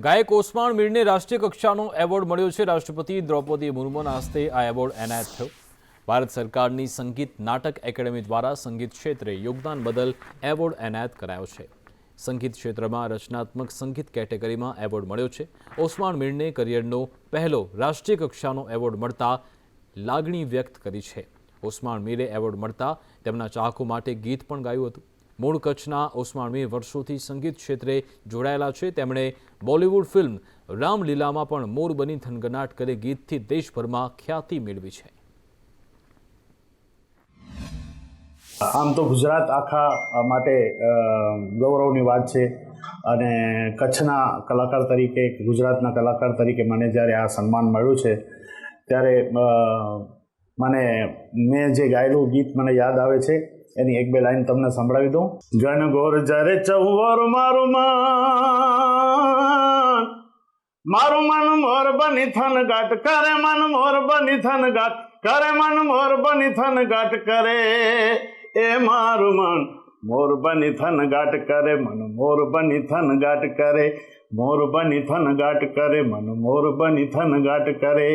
ગાયક ઓસમાણ મીરને રાષ્ટ્રીય કક્ષાનો એવોર્ડ મળ્યો છે. રાષ્ટ્રપતિ દ્રૌપદી મુર્મુના હસ્તે આ એવોર્ડ એનાયત થયો. ભારત સરકારની સંગીત નાટક એકેડેમી દ્વારા સંગીત ક્ષેત્રે યોગદાન બદલ એવોર્ડ એનાયત કરાયો છે. સંગીત ક્ષેત્રમાં રચનાત્મક સંગીત કેટેગરીમાં એવોર્ડ મળ્યો છે. ઓસમાણ મીરને કરિયરનો પહેલો રાષ્ટ્રીય કક્ષાનો એવોર્ડ મળતા લાગણી વ્યક્ત કરી છે. ઓસમાણ મીરે એવોર્ડ મળતા તેમના ચાહકો માટે ગીત પણ ગાયું હતું. મૂળ કચ્છના ઓસમાણ વર્ષોથી સંગીત ક્ષેત્રે જોડાયેલા છે. તેમણે બોલિવૂડ ફિલ્મ રામલીલામાં પણ મોર બની થનગનાટ કરે ગીતથી દેશભરમાં ખ્યાતિ મેળવી છે. આમ તો ગુજરાત આખા માટે ગૌરવની વાત છે અને કચ્છના કલાકાર તરીકે, ગુજરાતના કલાકાર તરીકે મને જ્યારે આ સન્માન મળ્યું છે, ત્યારે મને, મેં જે ગાયેલું ગીત મને યાદ આવે છે એની એક બે લાઈન તમને સંભળાવી દઉં. ગણગોર જ્યારે ચૌવર મારું માન, મારું મન મોર બની થન ગાટ કરે મન મોર બની થન ગાટ કરે મન મોર બની થન ગાટ કરે એ મારું મન. મોર બની થન ગાટ કરે મન મોર બની થન ગાટ કરે, મોર બની થન ગાટ કરે મન મોર બની થન ગાટ કરે